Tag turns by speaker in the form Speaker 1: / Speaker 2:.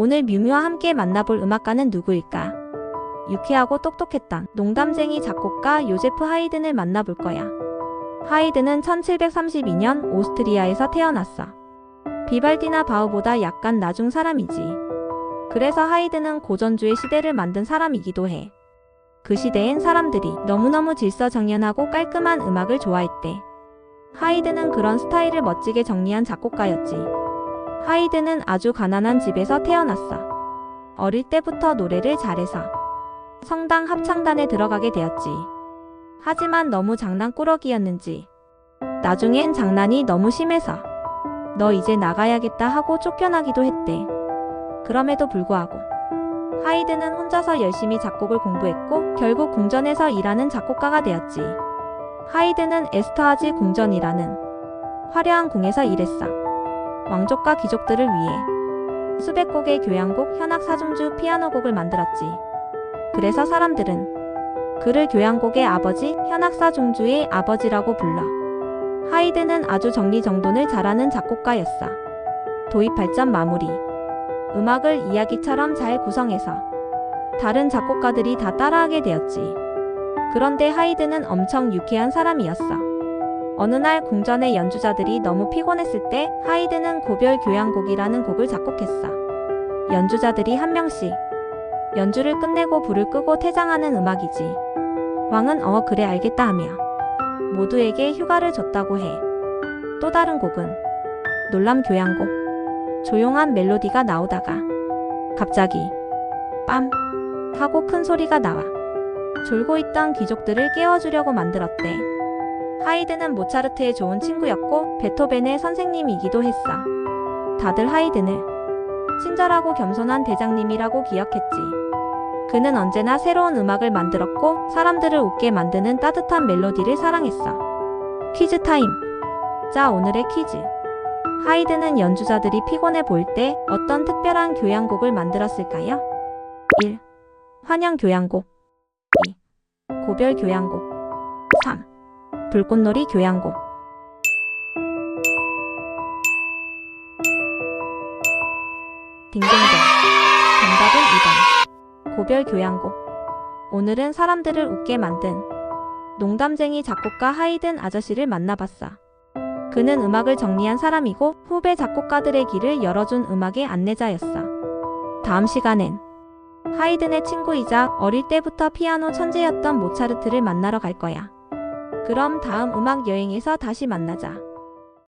Speaker 1: 오늘 뮤뮤와 함께 만나볼 음악가는 누구일까? 유쾌하고 똑똑했던 농담쟁이 작곡가 요제프 하이든을 만나볼 거야. 하이든은 1732년 오스트리아에서 태어났어. 비발디나 바우보다 약간 나중 사람이지. 그래서 하이든은 고전주의 시대를 만든 사람이기도 해. 그 시대엔 사람들이 너무너무 질서정연하고 깔끔한 음악을 좋아했대. 하이든은 그런 스타일을 멋지게 정리한 작곡가였지. 하이든은 아주 가난한 집에서 태어났어. 어릴 때부터 노래를 잘해서 성당 합창단에 들어가게 되었지. 하지만 너무 장난꾸러기였는지 나중엔 장난이 너무 심해서 너 이제 나가야겠다 하고 쫓겨나기도 했대. 그럼에도 불구하고 하이든은 혼자서 열심히 작곡을 공부했고 결국 궁전에서 일하는 작곡가가 되었지. 하이든은 에스터하지 궁전이라는 화려한 궁에서 일했어. 왕족과 귀족들을 위해 수백 곡의 교향곡, 현악 사중주, 피아노곡을 만들었지. 그래서 사람들은 그를 교향곡의 아버지, 현악 사중주의 아버지라고 불러. 하이든은 아주 정리정돈을 잘하는 작곡가였어. 도입 발전 마무리. 음악을 이야기처럼 잘 구성해서 다른 작곡가들이 다 따라하게 되었지. 그런데 하이든은 엄청 유쾌한 사람이었어. 어느 날 궁전의 연주자들이 너무 피곤했을 때 하이든은 고별 교향곡이라는 곡을 작곡했어. 연주자들이 한 명씩 연주를 끝내고 불을 끄고 퇴장하는 음악이지. 왕은 어 그래 알겠다 하며 모두에게 휴가를 줬다고 해. 또 다른 곡은 놀람 교향곡. 조용한 멜로디가 나오다가 갑자기 빰 하고 큰 소리가 나와 졸고 있던 귀족들을 깨워주려고 만들었대. 하이든은 모차르트의 좋은 친구였고 베토벤의 선생님이기도 했어. 다들 하이든을 친절하고 겸손한 대장님이라고 기억했지. 그는 언제나 새로운 음악을 만들었고 사람들을 웃게 만드는 따뜻한 멜로디를 사랑했어. 퀴즈 타임. 자, 오늘의 퀴즈. 하이든은 연주자들이 피곤해 보일 때 어떤 특별한 교향곡을 만들었을까요? 1. 환영 교향곡 2. 고별 교향곡 3. 불꽃놀이 교향곡 딩동댕 정답은 2번 고별 교향곡 오늘은 사람들을 웃게 만든 농담쟁이 작곡가 하이든 아저씨를 만나봤어. 그는 음악을 정리한 사람이고 후배 작곡가들의 길을 열어준 음악의 안내자였어. 다음 시간엔 하이든의 친구이자 어릴 때부터 피아노 천재였던 모차르트를 만나러 갈 거야. 그럼 다음 음악 여행에서 다시 만나자.